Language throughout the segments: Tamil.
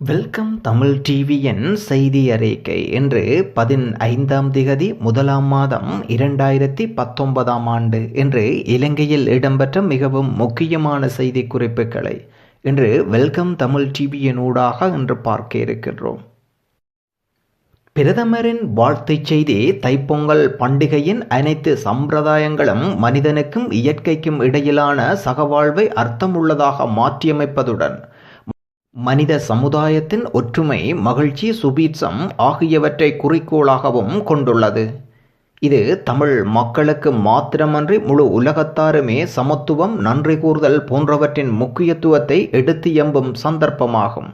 வெல்கம் தமிழ் டிவியின் செய்தி அறிக்கை என்று பதினைந்தாம் திகதி முதலாம் மாதம் இரண்டாயிரத்தி பத்தொன்பதாம் ஆண்டு என்று இலங்கையில் இடம்பெற்ற மிகவும் முக்கியமான செய்தி குறிப்புகளை இன்று வெல்கம் தமிழ் டிவியின் ஊடாக இன்று பார்க்க இருக்கின்றோம். பிரதமரின் வாழ்த்துச் செய்தி தைப்பொங்கல் பண்டிகையின் அனைத்து சம்பிரதாயங்களும் மனிதனுக்கும் இயற்கைக்கும் இடையிலான சகவாழ்வை அர்த்தமுள்ளதாக மாற்றியமைப்பதுடன் மனித சமுதாயத்தின் ஒற்றுமை மகிழ்ச்சி சுபீட்சம் ஆகியவற்றை குறிக்கோளாகவும் கொண்டுள்ளது. இது தமிழ் மக்களுக்கு மாத்திரமன்றி முழு உலகத்தாருமே சமத்துவம் நன்றி கூறுதல் போன்றவற்றின் முக்கியத்துவத்தை எடுத்து எம்பும் சந்தர்ப்பமாகும்.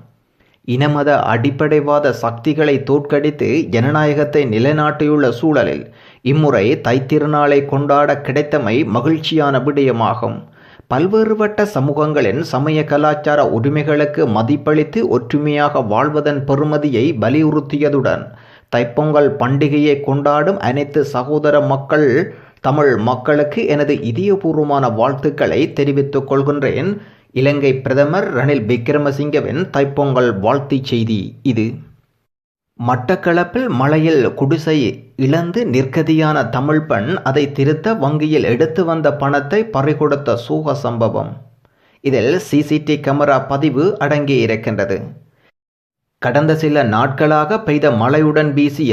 இனமத அடிப்படைவாத சக்திகளை தோற்கடித்து ஜனநாயகத்தை நிலைநாட்டியுள்ள சூழலில் இம்முறை தைத்திருநாளை கொண்டாட கிடைத்தமை மகிழ்ச்சியான விடயமாகும். பல்வேறுபட்ட சமூகங்களின் சமய கலாச்சார உரிமைகளுக்கு மதிப்பளித்து ஒற்றுமையாக வாழ்வதன் பெறுமதியை வலியுறுத்தியதுடன் தைப்பொங்கல் பண்டிகையை கொண்டாடும் அனைத்து சகோதர மக்கள் தமிழ் மக்களுக்கு எனது இதயபூர்வமான வாழ்த்துக்களை தெரிவித்துக் கொள்கின்றேன். இலங்கை பிரதமர் ரணில் விக்ரமசிங்கவின் தைப்பொங்கல் வாழ்த்துச் செய்தி இது. மட்டக்களப்பில் மலையில் குடிசை இழந்து நிற்கதியான தமிழ் பெண் அதை திருத்த வங்கியில் எடுத்து வந்த பணத்தை பறிகொடுத்த சூக சம்பவம். இதில் சிசிடி கேமரா பதிவு அடங்கி இருக்கின்றது. கடந்த சில நாட்களாக பெய்த மழையுடன் வீசிய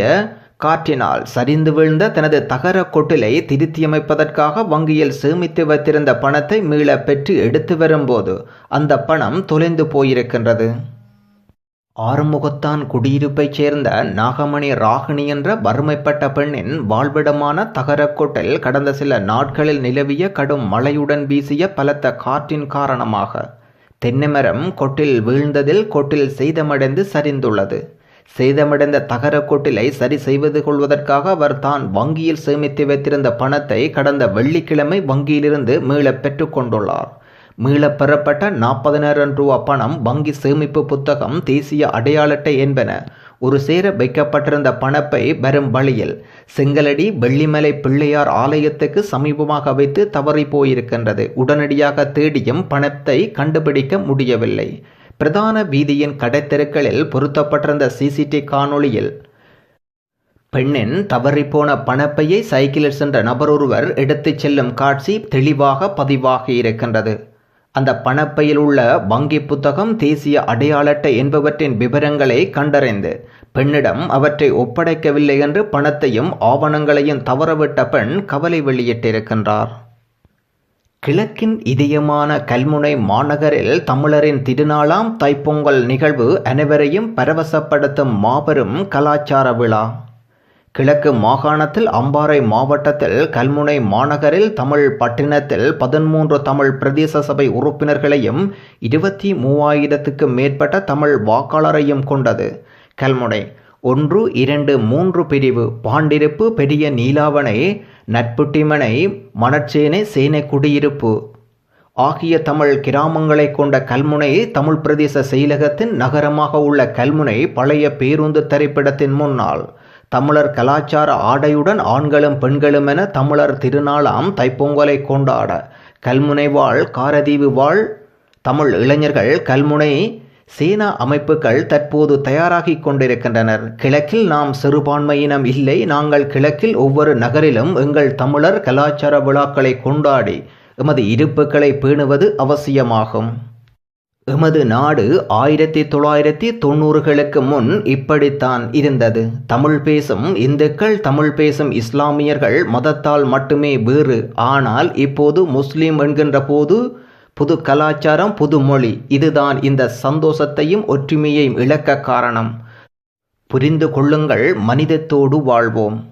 காற்றினால் சரிந்து வீழ்ந்த தனது தகர கொட்டிலை திருத்தியமைப்பதற்காக வங்கியில் சேமித்து வைத்திருந்த பணத்தை மீள பெற்று எடுத்து வரும்போது அந்த பணம் தொலைந்து போயிருக்கின்றது. ஆறுமுகத்தான் குடியிருப்பைச் சேர்ந்த நாகமணி ராகினி என்ற வறுமைப்பட்ட பெண்ணின் வாழ்விடமான தகரக்கோட்டில் கடந்த சில நாட்களில் நிலவிய கடும் மழையுடன் வீசிய பலத்த காற்றின் காரணமாக தென்னைமரம் கொட்டில் வீழ்ந்ததில் கொட்டில் சேதமடைந்து சரிந்துள்ளது. சேதமடைந்த தகர கொட்டிலை சரி செய்வது கொள்வதற்காக அவர் தான் வங்கியில் சேமித்து வைத்திருந்த பணத்தை கடந்த வெள்ளிக்கிழமை வங்கியிலிருந்து மீள பெற்றுக்கொண்டுள்ளார் மீளப் பெறப்பட்ட நாற்பதினாயிரம் ரூபா பணம் வங்கி சேமிப்பு புத்தகம் தேசிய அடையாள அட்டை என்பன. ஒரு சேர வைக்கப்பட்டிருந்த பணப்பை வரும் வழியில் செங்கலடி வெள்ளிமலை பிள்ளையார் ஆலயத்துக்கு சமீபமாக வைத்து தவறி போயிருக்கின்றது. உடனடியாக தேடியும் பணத்தை கண்டுபிடிக்க முடியவில்லை. பிரதான வீதியின் கடைத்தெருக்களில் பொருத்தப்பட்டிருந்த சிசிடி காணொளியில் பெண்ணின் தவறிப்போன பணப்பையை சைக்கிளில் சென்ற நபர் ஒருவர் எடுத்துச் செல்லும் காட்சி தெளிவாக பதிவாகி இருக்கின்றது. அந்த பணப்பையில் உள்ள வங்கி புத்தகம் தேசிய அடையாள அட்டை என்பவற்றின் விவரங்களை கண்டறிந்து பெண்ணிடம் அவற்றை ஒப்படைக்கவில்லை என்று பணத்தையும் ஆவணங்களையும் தவறவிட்ட பெண் கவலை வெளியிட்டிருக்கின்றார். கிழக்கின் இதயமான கல்முனை மாநகரில் தமிழரின் திருநாளாம் தைப்பொங்கல் நிகழ்வு அனைவரையும் பரவசப்படுத்தும் மாபெரும் கலாச்சார விழா. கிழக்கு மாகாணத்தில் அம்பாறை மாவட்டத்தில் கல்முனை மாநகரில் தமிழ் பட்டினத்தில் பதிமூன்று தமிழ் பிரதேச சபை உறுப்பினர்களையும் இருபத்தி மூவாயிரத்துக்கு மேற்பட்ட தமிழ் வாக்காளரையும் கொண்டது. கல்முனை ஒன்று இரண்டு மூன்று பிரிவு பாண்டிருப்பு பெரிய நீலாவணை நட்புட்டிமனை மணச்சேனை சேனை குடியிருப்பு ஆகிய தமிழ் கிராமங்களை கொண்ட கல்முனை தமிழ் பிரதேச செயலகத்தின் நகரமாக உள்ள கல்முனை பழைய பேருந்து திரைப்படத்தின் முன்னால் தமிழர் கலாச்சார ஆடையுடன் ஆண்களும் பெண்களும் என தமிழர் திருநாளாம் தைப்பொங்கலை கொண்டாட கல்முனை வாழ் காரதீவு வாழ் தமிழ் இளைஞர்கள் கல்முனை சீன அமைப்புகள் தற்போது தயாராகி கொண்டிருக்கின்றனர். கிழக்கில் நாம் சிறுபான்மையினம் இல்லை. நாங்கள் கிழக்கில் ஒவ்வொரு நகரிலும் எங்கள் தமிழர் கலாச்சார விழாக்களை கொண்டாடி எமது இருப்புகளை பேணுவது அவசியமாகும். எமது நாடு ஆயிரத்தி தொள்ளாயிரத்தி தொண்ணூறுகளுக்கு முன் இப்படித்தான் இருந்தது. தமிழ் பேசும் இந்துக்கள் தமிழ் பேசும் இஸ்லாமியர்கள் மதத்தால் மட்டுமே வேறு. ஆனால் இப்போது முஸ்லீம் என்கின்ற போது புது கலாச்சாரம் புது மொழி. இதுதான் இந்த சந்தோஷத்தையும் ஒற்றுமையையும் இழக்க காரணம். புரிந்து கொள்ளுங்கள் மனிதத்தோடு வாழ்வோம்.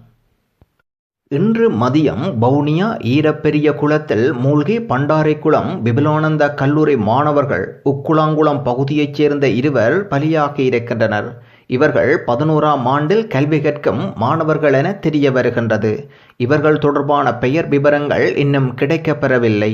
இன்று மதியம் வவுனியா ஈரப்பெரிய குளத்தில் மூழ்கி பண்டாரைக்குளம் விபுலானந்த கல்லூரி மாணவர்கள் உக்குளாங்குளம் பகுதியைச் சேர்ந்த இருவர் பலியாகி இருக்கின்றனர். இவர்கள் பதினோராம் ஆண்டில் கல்வி கற்கும் மாணவர்கள் என தெரிய வருகின்றது. இவர்கள் தொடர்பான பெயர் விவரங்கள் இன்னும் கிடைக்கப்பெறவில்லை.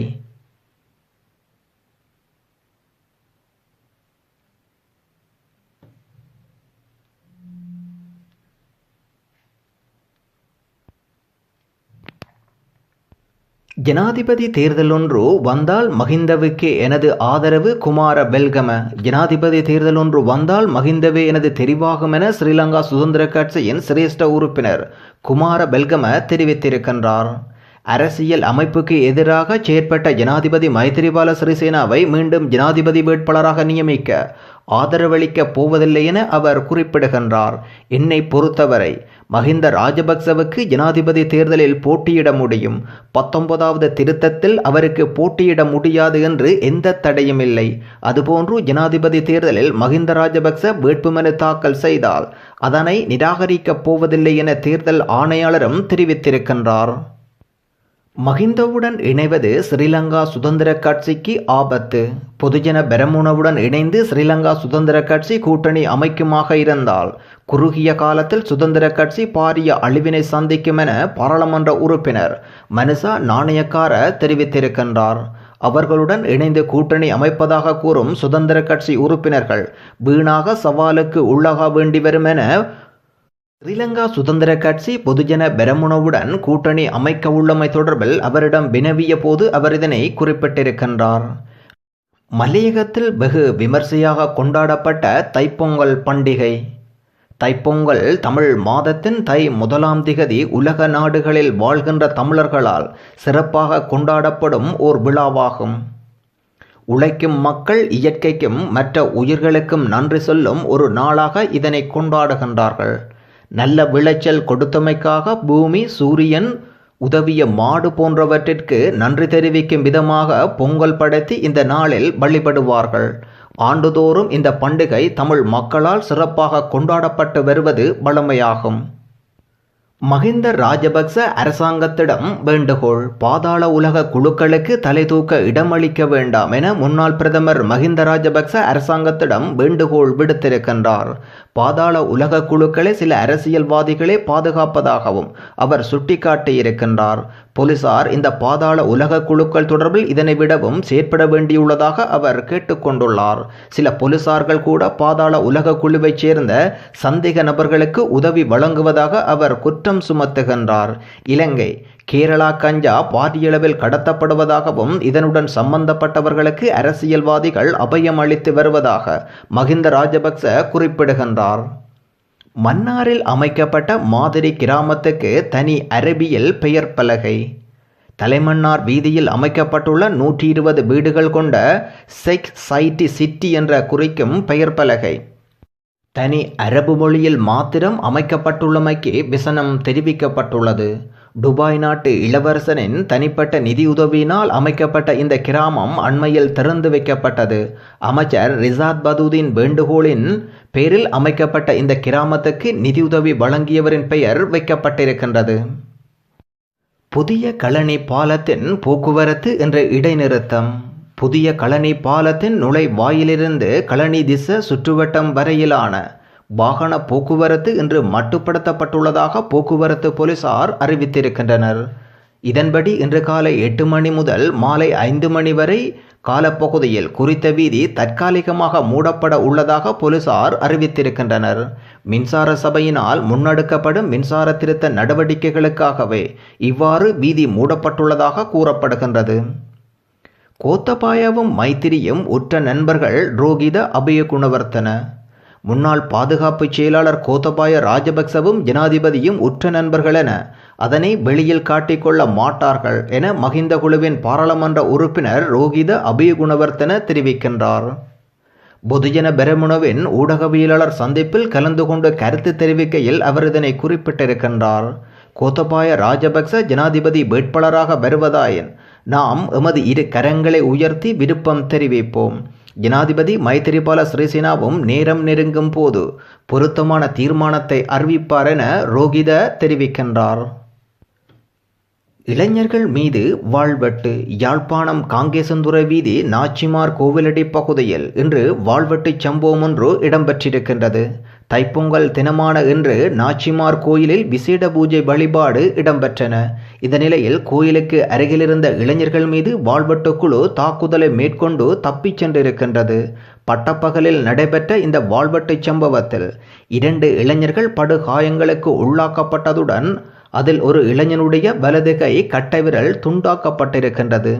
ஜனாதிபதி தேர்தல் ஒன்று வந்தால் மகிந்தவுக்கு எனது ஆதரவு குமார பெல்கம ஜனாதிபதி தேர்தல் ஒன்று வந்தால் மகிந்தவே எனது தெரிவாகும் என ஸ்ரீலங்கா சுதந்திர கட்சியின் சிரேஷ்ட உறுப்பினர் குமார பெல்கம தெரிவித்திருக்கின்றார். அரசியல் அமைப்புக்கு எதிராக செயற்பட்ட ஜனாதிபதி மைத்திரிபால சிறிசேனாவை மீண்டும் ஜனாதிபதி வேட்பாளராக நியமிக்க ஆதரவளிக்கப் போவதில்லை என அவர் குறிப்பிடுகின்றார். என்னை பொறுத்தவரை மஹிந்த ராஜபக்சவுக்கு ஜனாதிபதி தேர்தலில் போட்டியிட முடியும். பத்தொன்பதாவது திருத்தத்தில் அவருக்கு போட்டியிட முடியாது என்று எந்த தடையும் இல்லை. அதுபோன்று ஜனாதிபதி தேர்தலில் மஹிந்த ராஜபக்ச வேட்புமனு தாக்கல் செய்தால் அதனை நிராகரிக்கப் போவதில்லை என தேர்தல் ஆணையாளரும் தெரிவித்திருக்கின்றார். மஹிந்தவுடன் இணைவது ஸ்ரீலங்கா சுதந்திர கட்சிக்கு ஆபத்து. பொதுஜன பெரமுனவுடன் இணைந்து ஸ்ரீலங்கா சுதந்திர கட்சி கூட்டணி அமைக்குமாக இருந்தால் குறுகிய காலத்தில் சுதந்திர கட்சி பாரிய அழிவினை சந்திக்கும் என பாராளுமன்ற உறுப்பினர் மனுஷா நாணயக்கார தெரிவித்திருக்கின்றார். அவர்களுடன் இணைந்து கூட்டணி அமைப்பதாக கூறும் சுதந்திர கட்சி உறுப்பினர்கள் வீணாக சவாலுக்கு உள்ளாக வேண்டி வரும் என ஸ்ரீலங்கா சுதந்திர கட்சி பொதுஜன பெரமுனவுடன் கூட்டணி அமைக்க உள்ளமை தொடர்பில் அவரிடம் வினவிய போது அவர் இதனை குறிப்பிட்டிருக்கின்றார். மலையகத்தில் வெகு விமர்சையாக கொண்டாடப்பட்ட தைப்பொங்கல் பண்டிகை. தைப்பொங்கல் தமிழ் மாதத்தின் தை முதலாம் திகதி உலக நாடுகளில் வாழ்கின்ற தமிழர்களால் சிறப்பாக கொண்டாடப்படும் ஓர் விழாவாகும். உழைக்கும் மக்கள் இயற்கைக்கும் மற்ற உயிர்களுக்கும் நன்றி சொல்லும் ஒரு நாளாக இதனை கொண்டாடுகின்றார்கள். நல்ல விளைச்சல் கொடுத்தமைக்காக பூமி சூரியன் உதவிய மாடு போன்றவற்றிற்கு நன்றி தெரிவிக்கும் விதமாக பொங்கல் படைத்து இந்த நாளில் வழிபடுவார்கள். ஆண்டுதோறும் இந்த பண்டிகை தமிழ் மக்களால் சிறப்பாக கொண்டாடப்பட்டு வருவது வழமையாகும். மஹிந்த ராஜபக்ச அரசாங்கத்திடம் வேண்டுகோள். பாதாள உலக குழுக்களுக்கு தலை தூக்க இடமளிக்க வேண்டாம் என முன்னாள் பிரதமர் மஹிந்த ராஜபக்ச அரசாங்கத்திடம் வேண்டுகோள் விடுத்திருக்கின்றார். பாதாள உலக குழுக்களை சில அரசியல்வாதிகளே பாதுகாப்பதாகவும் அவர் சுட்டிக்காட்டியிருக்கின்றார். போலீசார் இந்த பாதாள உலக குழுக்கள் தொடர்பில் இதனை விடவும் செயற்பட வேண்டியுள்ளதாக அவர் கேட்டுக்கொண்டுள்ளார். சில போலீசார்கள் கூட பாதாள உலக குழுவைச் சேர்ந்த சந்தேக நபர்களுக்கு உதவி வழங்குவதாக அவர் குற்றம் சுமத்துகின்றார். இலங்கை கேரளா கஞ்சா பாரியளவில் கடத்தப்படுவதாகவும் இதனுடன் சம்பந்தப்பட்டவர்களுக்கு அரசியல்வாதிகள் அபயம் அளித்து வருவதாக மஹிந்த ராஜபக்ச குறிப்பிடுகின்றார். மன்னாரில் அமைக்கப்பட்ட மாதிரி கிராமத்துக்கு தனி அரபியில் பெயர் பலகை. தலைமன்னார் வீதியில் அமைக்கப்பட்டுள்ள நூற்றி இருபது வீடுகள் கொண்ட செக் சைட்டி சிட்டி என்ற குறிக்கும் பெயர் பலகை. தனி அரபு மொழியில் மாத்திரம் அமைக்கப்பட்டுள்ளமைக்கு விசனம் தெரிவிக்கப்பட்டுள்ளது. துபாய் நாட்டு இளவரசனின் தனிப்பட்ட நிதியுதவியினால் அமைக்கப்பட்ட இந்த கிராமம் அண்மையில் திறந்து வைக்கப்பட்டது. அமைச்சர் ரிசாத் பதுதீன் வேண்டுகோளின் பேரில் அமைக்கப்பட்ட இந்த கிராமத்துக்கு நிதியுதவி வழங்கியவரின் பெயர் வைக்கப்பட்டிருக்கின்றது. புதிய கழனி பாலத்தின் போக்குவரத்து என்ற இடைநிறுத்தம். புதிய கழனி பாலத்தின் நுழைவாயிலிருந்து கழனி திச சுற்றுவட்டம் வரையிலான வாகன போக்குவரத்து இன்று மட்டுப்படுத்தப்பட்டுள்ளதாக போக்குவரத்து போலீசார் அறிவித்திருக்கின்றனர். இதன்படி இன்று காலை எட்டு மணி முதல் மாலை ஐந்து மணி வரை காலப்பகுதியில் குறித்த வீதி தற்காலிகமாக மூடப்பட உள்ளதாக போலீசார் அறிவித்திருக்கின்றனர். மின்சார சபையினால் முன்னெடுக்கப்படும் மின்சார திருத்த நடவடிக்கைகளுக்காகவே இவ்வாறு வீதி மூடப்பட்டுள்ளதாக கூறப்படுகின்றது. கோத்தபாயவும் மைத்திரியும் உற்ற நண்பர்கள் ரோகித அபயகுணவர்த்தன. முன்னாள் பாதுகாப்பு செயலாளர் கோத்தபாய ராஜபக்சவும் ஜனாதிபதியும் உற்ற நண்பர்கள் என அதனை வெளியில் காட்டிக்கொள்ள மாட்டார்கள் என மஹிந்த குழுவின் பாராளுமன்ற உறுப்பினர் ரோகித அபிகுணவர்த்தன தெரிவிக்கின்றார். பொதுஜன பெரமுனவின் ஊடகவியலாளர் சந்திப்பில் கலந்து கொண்டு கருத்து தெரிவிக்கையில் அவர் இதனை குறிப்பிட்டிருக்கின்றார். கோத்தபாய ராஜபக்ச ஜனாதிபதி வேட்பாளராக வருவதாயின் நாம் எமது இரு கரங்களை உயர்த்தி விருப்பம் தெரிவிப்போம். ஜனாதிபதி மைத்திரிபால சிறிசேனாவும் நேரம் நெருங்கும் போது பொருத்தமான தீர்மானத்தை அறிவிப்பார் என ரோகித தெரிவிக்கின்றார். இளைஞர்கள் மீது வாழ்வெட்டு யாழ்ப்பாணம் காங்கேசந்துறை வீதி நாச்சிமார் கோவிலடி பகுதியில் இன்று வாழ்வெட்டு சம்பவம் ஒன்று இடம்பெற்றிருக்கின்றது. தைப்பொங்கல் தினமான இன்று நாச்சிமார் கோயிலில் விசேட பூஜை வழிபாடு இடம்பெற்றன. இந்த நிலையில் கோயிலுக்கு அருகிலிருந்த இளைஞர்கள் மீது வாழ்வெட்டு குழு தாக்குதலை மேற்கொண்டு தப்பிச் சென்றிருக்கின்றது. பட்டப்பகலில் நடைபெற்ற இந்த வாழ்வெட்டு சம்பவத்தில் இரண்டு இளைஞர்கள் படுகாயங்களுக்கு உள்ளாக்கப்பட்டதுடன் அதில் ஒரு இளைஞனுடைய வலது கை கட்டைவிரல் துண்டாக்கப்பட்டிருக்கின்றது.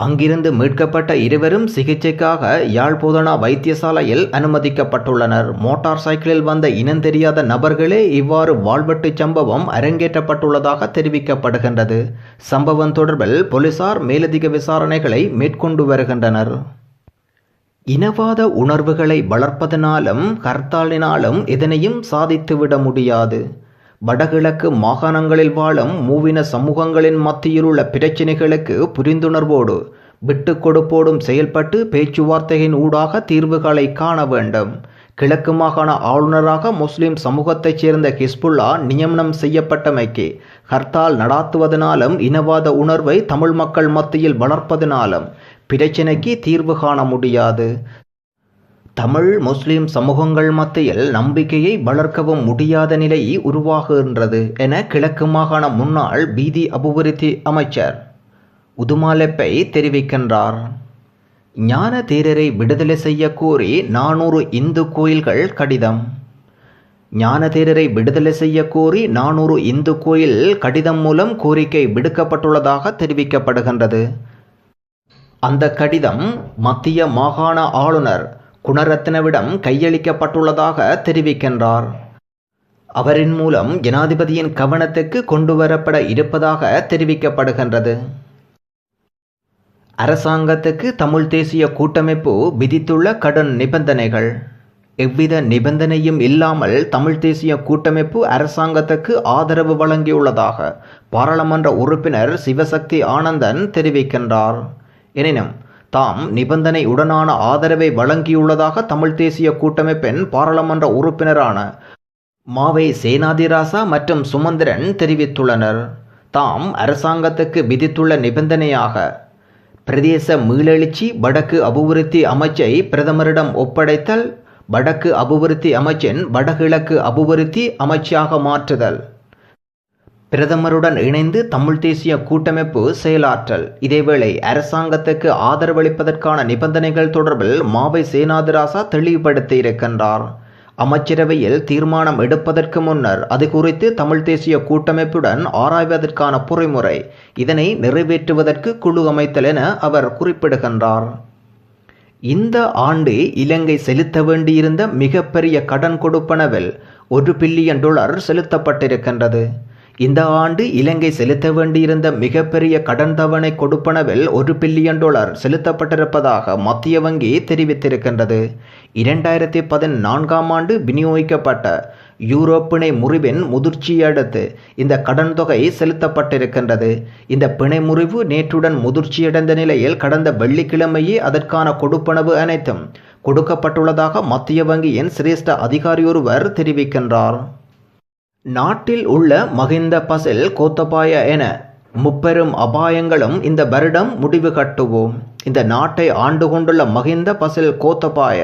அங்கிருந்து மீட்கப்பட்ட இருவரும் சிகிச்சைக்காக யாழ்போதனா வைத்தியசாலையில் அனுமதிக்கப்பட்டுள்ளனர். மோட்டார் சைக்கிளில் வந்த இனந்தெரியாத நபர்களே இவ்வாறு வாழ்வெட்டு சம்பவம் அரங்கேற்றப்பட்டுள்ளதாக தெரிவிக்கப்படுகின்றது. சம்பவம் தொடர்பில் போலீசார் மேலதிக விசாரணைகளை மேற்கொண்டு வருகின்றனர். இனவாத உணர்வுகளை வளர்ப்பதனாலும் கர்த்தாலினாலும் இதனையும் சாதித்துவிட முடியாது. வடகிழக்கு மாகாணங்களில் வாழும் மூவின சமூகங்களின் மத்தியில் உள்ள பிரச்சினைகளுக்கு புரிந்துணர்வோடு விட்டு கொடுப்போடும் செயல்பட்டு பேச்சுவார்த்தையின் ஊடாக தீர்வுகளை காண வேண்டும். கிழக்கு மாகாண ஆளுநராக முஸ்லிம் சமூகத்தைச் சேர்ந்த ஹிஸ்புல்லா நியமனம் செய்யப்பட்டமைக்கு ஹர்த்தால் நடாத்துவதனாலும் இனவாத உணர்வை தமிழ் மக்கள் மத்தியில் வளர்ப்பதனாலும் பிரச்சினைக்கு தீர்வு காண முடியாது. தமிழ் முஸ்லிம் சமூகங்கள் மத்தியில் நம்பிக்கையை வளர்க்கவும் முடியாத நிலை உருவாகுகின்றது என கிழக்கு மாகாண முன்னாள் பீதி அபிவிருத்தி அமைச்சர் உதுமாலெப்பை தெரிவிக்கின்றார். ஞான தேரரை விடுதலை செய்ய கோரி நானூறு இந்து கோயில்கள் கடிதம். ஞான தேரரை விடுதலை செய்ய கோரி நானூறு இந்து கோயில் கடிதம் மூலம் கோரிக்கை விடுக்கப்பட்டுள்ளதாக தெரிவிக்கப்படுகின்றது. அந்த கடிதம் மத்திய மாகாண ஆளுநர் குணரத்னவிடம் கையளிக்கப்பட்டுள்ளதாக தெரிவிக்கின்றார். அவரின் மூலம் ஜனாதிபதியின் கவனத்துக்கு கொண்டு வரப்பட இருப்பதாக தெரிவிக்கப்படுகின்றது. அரசாங்கத்துக்கு தமிழ் தேசிய கூட்டமைப்பு விதித்துள்ள கடன் நிபந்தனைகள். எவ்வித நிபந்தனையும் இல்லாமல் தமிழ் தேசிய கூட்டமைப்பு அரசாங்கத்துக்கு ஆதரவு வழங்கியுள்ளதாக பாராளுமன்ற உறுப்பினர் சிவசக்தி ஆனந்தன் தெரிவிக்கின்றார். எனினும் தாம் நிபந்தனை உடனான ஆதரவை வழங்கியுள்ளதாக தமிழ் தேசிய கூட்டமைப்பின் பாராளுமன்ற உறுப்பினரான மாவை சேனாதிராசா மற்றும் சுமந்திரன் தெரிவித்துள்ளனர். தாம் அரசாங்கத்துக்கு விதித்துள்ள நிபந்தனையாக பிரதேச மீளெழுச்சி வடக்கு அபிவிருத்தி அமைச்சை பிரதமரிடம் ஒப்படைத்தல் வடக்கு அபிவிருத்தி அமைச்சின் வடகிழக்கு அபிவிருத்தி அமைச்சாக மாற்றுதல். பிரதமருடன் இணைந்து தமிழ் தேசிய கூட்டமைப்பு செயலாற்றல். இதேவேளை அரசாங்கத்துக்கு ஆதரவளிப்பதற்கான நிபந்தனைகள் தொடர்பில் மாவை சேனாதிராசா தெளிவுபடுத்தி இருக்கின்றார். அமைச்சரவையில் தீர்மானம் எடுப்பதற்கு முன்னர் அது குறித்து தமிழ் தேசிய கூட்டமைப்புடன் ஆராய்வதற்கான பொறிமுறை இதனை நிறைவேற்றுவதற்கு குழு அமைத்தல் என அவர் குறிப்பிடுகின்றார். இந்த ஆண்டு இலங்கை செலுத்த வேண்டியிருந்த மிகப்பெரிய கடன் கொடுப்பனவில் ஒரு பில்லியன் டாலர் செலுத்தப்பட்டிருக்கின்றது. இந்த ஆண்டு இலங்கை செலுத்த வேண்டியிருந்த மிகப்பெரிய கடன் தவணை கொடுப்பனவில் ஒரு பில்லியன் டாலர் செலுத்தப்பட்டிருப்பதாக மத்திய வங்கி தெரிவித்திருக்கின்றது. இரண்டாயிரத்தி பதினான்காம் ஆண்டு விநியோகிக்கப்பட்ட யூரோப்பிணை முறிவின் முதிர்ச்சியடுத்து இந்த கடன் தொகை செலுத்தப்பட்டிருக்கின்றது. இந்த பிணை முறிவு நேற்றுடன் முதிர்ச்சியடைந்த நிலையில் கடந்த வெள்ளிக்கிழமையே அதற்கான கொடுப்பனவு அனைத்தும் கொடுக்கப்பட்டுள்ளதாக மத்திய வங்கியின் சிரேஷ்ட அதிகாரியொருவர் தெரிவிக்கின்றார். நாட்டில் உள்ள மகிந்த பசில் கோத்தபாய என முப்பெரும் அபாயங்களும் இந்த வருடம் முடிவு கட்டுவோம். இந்த நாட்டை ஆண்டு கொண்டுள்ள மகிந்த பசில் கோத்தபாய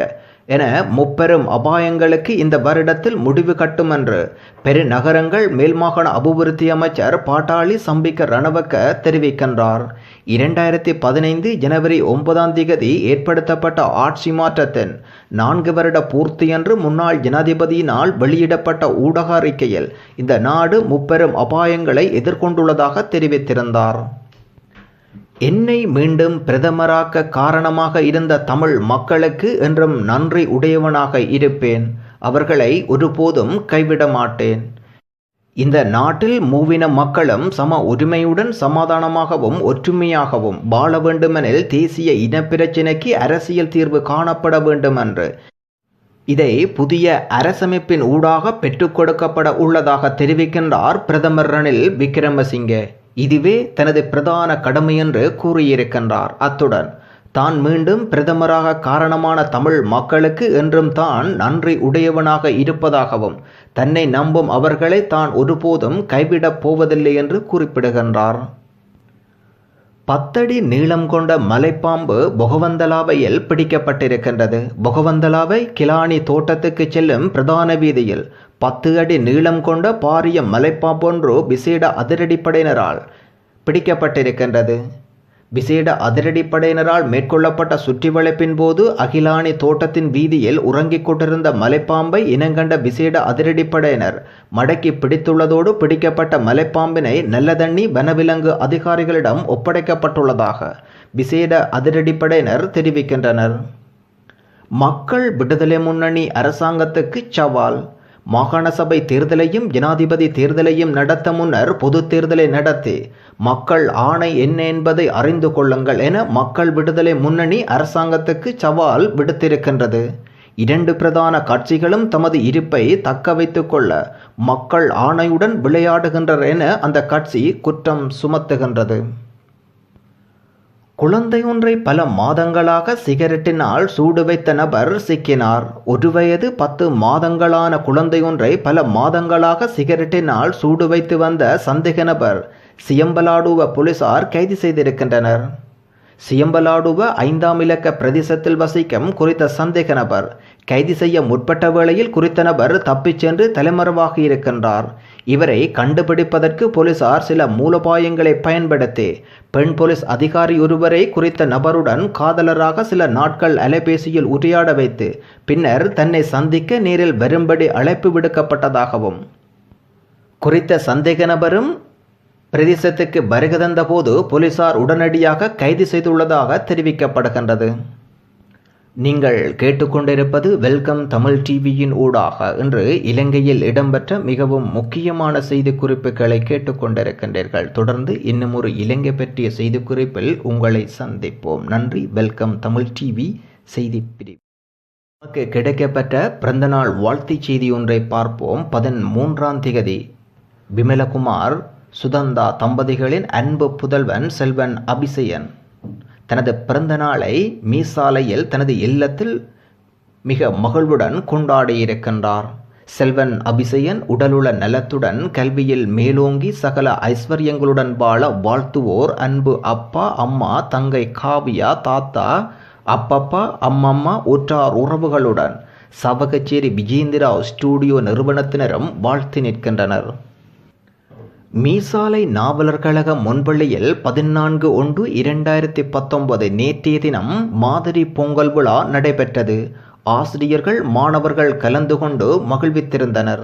என முப்பெரும் அபாயங்களுக்கு இந்த வருடத்தில் முடிவு கட்டும் என்று பெருநகரங்கள் மேல்மாகாண அபிவிருத்தி அமைச்சர் பாட்டாளி சம்பிக்க ரணவக்க தெரிவிக்கின்றார். இரண்டாயிரத்தி பதினைந்து ஜனவரி ஒன்பதாம் தேதி ஏற்படுத்தப்பட்ட ஆட்சி மாற்றத்தின் நான்கு வருட பூர்த்தியன்று முன்னாள் ஜனாதிபதியினால் வெளியிடப்பட்ட ஊடக அறிக்கையில் இந்த நாடு முப்பெரும் அபாயங்களை எதிர்கொண்டுள்ளதாக தெரிவித்திருந்தார். என்னை மீண்டும் பிரதமராக்க காரணமாக இருந்த தமிழ் மக்களுக்கு என்றும் நன்றி உடையவனாக இருப்பேன். அவர்களை ஒருபோதும் கைவிட மாட்டேன். இந்த நாட்டில் மூவின மக்களும் சம உரிமையுடன் சமாதானமாகவும் ஒற்றுமையாகவும் வாழ வேண்டுமெனில் தேசிய இனப்பிரச்சினைக்கு அரசியல் தீர்வு காணப்பட வேண்டுமென்று. இதை புதிய அரசமைப்பின் ஊடாக பெற்றுக் கொடுக்கப்பட உள்ளதாக தெரிவிக்கின்றார் பிரதமர் ரணில் விக்ரமசிங்கே. இதுவே தனது பிரதான கடமை என்று கூறியிருக்கின்றார். அத்துடன் தான் மீண்டும் பிரதமராக காரணமான தமிழ் மக்களுக்கு என்றும் தான் நன்றி உடையவனாக இருப்பதாகவும் தன்னை நம்பும் அவர்களை தான் ஒருபோதும் கைவிடப் போவதில்லை என்று குறிப்பிடுகின்றார். பத்தடி நீளம் கொண்ட மலைப்பாம்பு பொகவந்தலாவையில் பிடிக்கப்பட்டிருக்கின்றது. பொகவந்தலாவை கிலானி தோட்டத்துக்கு செல்லும் பிரதான வீதியில் பத்து அடி நீளம் கொண்ட பாரிய மலைப்பாம்பொன்று விசேட அதிரடிப்படையினரால் பிடிக்கப்பட்டிருக்கின்றது. விசேட அதிரடிப்படையினரால் மேற்கொள்ளப்பட்ட சுற்றிவளைப்பின் போது அகிலானி தோட்டத்தின் வீதியில் உறங்கிக் கொண்டிருந்த மலைப்பாம்பை இனங்கண்ட விசேட அதிரடிப்படையினர் மடக்கி பிடித்துள்ளதோடு பிடிக்கப்பட்ட மலைப்பாம்பினை நல்லதண்ணி வனவிலங்கு அதிகாரிகளிடம் ஒப்படைக்கப்பட்டுள்ளதாக விசேட அதிரடிப்படையினர் தெரிவிக்கின்றனர். மக்கள் விடுதலை முன்னணி அரசாங்கத்துக்கு சவால் மாகாண சபை தேர்தலையும் ஜனாதிபதி தேர்தலையும் நடத்த முன்னர் பொது தேர்தலை நடத்தி மக்கள் ஆணை என்ன என்பதை அறிந்து கொள்ளுங்கள் என மக்கள் விடுதலை முன்னணி அரசாங்கத்துக்கு சவால் விடுத்திருக்கின்றது. இரண்டு பிரதான கட்சிகளும் தமது இருப்பை தக்க வைத்துக் கொள்ள மக்கள் ஆணையுடன் விளையாடுகின்றனர் என அந்த கட்சி குற்றம் சுமத்துகின்றது. குழந்தை ஒன்றை பல மாதங்களாக சிகரெட்டினால் சூடு வைத்த நபர் சிக்கினார். ஒரு வயது பத்து மாதங்களான குழந்தை ஒன்றை பல மாதங்களாக சிகரெட்டினால் சூடு வைத்து வந்த சந்தேக நபர் சியம்பலாடுவ போலீசார் கைது செய்திருக்கின்றனர். சியம்பலாடுவ ஐந்தாம் இலக்க பிரதேசத்தில் வசிக்கும் குறித்த சந்தேக நபர் கைது செய்ய முற்பட்ட வேளையில் குறித்த நபர் தப்பிச் சென்று தலைமறைவாகி இருக்கின்றார். இவரை கண்டுபிடிப்பதற்கு போலீசார் சில மூலோபாயங்களை பயன்படுத்தி பெண் போலீஸ் அதிகாரி ஒருவரை குறித்த நபருடன் காதலராக சில நாட்கள் அலைபேசியில் உரையாட வைத்து பின்னர் தன்னை சந்திக்க நேரில் வரும்படி அழைப்பு விடுக்கப்பட்டதாகவும் குறித்த சந்தேக நபரும் பிரதேசத்துக்கு வருகை தந்தபோது போலீசார் உடனடியாக கைது செய்துள்ளதாக தெரிவிக்கப்படுகின்றது. நீங்கள் கேட்டுக்கொண்டிருப்பது வெல்கம் தமிழ் டிவியின் ஊடாக. இன்று இலங்கையில் இடம்பெற்ற மிகவும் முக்கியமான செய்திக்குறிப்புகளை கேட்டுக்கொண்டிருக்கின்றீர்கள். தொடர்ந்து இன்னும் ஒரு இலங்கை பற்றிய செய்திக்குறிப்பில் உங்களை சந்திப்போம். நன்றி. வெல்கம் தமிழ் டிவி செய்தி பிரிவு. நமக்கு கிடைக்கப்பட்ட பிறந்தநாள் வாழ்த்து செய்தி ஒன்றை பார்ப்போம். பதிமூன்றாம் திகதி விமலகுமார் சுதந்தா தம்பதிகளின் அன்பு புதல்வன் செல்வன் அபிசயன் தனது பிறந்த நாளை மீசாலையில் தனது இல்லத்தில் மிக மகிழ்வுடன் கொண்டாடியிருக்கின்றார் செல்வன் அபிசயன் உடலுள்ள நலத்துடன் கல்வியில் மேலோங்கி சகல ஐஸ்வர்யங்களுடன் வாழ வாழ்த்துவோர் அன்பு அப்பா அம்மா தங்கை காவியா தாத்தா அப்பப்பா அம்மம்மா உற்றார் உறவுகளுடன் சவகச்சேரி விஜேந்திரா ஸ்டூடியோ நிறுவனத்தினரும் வாழ்த்து நிற்கின்றனர். மீசாலை நாவலர் கழக முன்பள்ளியில் பதினான்கு ஒன்று இரண்டாயிரத்தி பத்தொன்பது நேற்றைய தினம் மாதிரி பொங்கல் விழா நடைபெற்றது. ஆசிரியர்கள் மாணவர்கள் கலந்து கொண்டு மகிழ்வித்திருந்தனர்.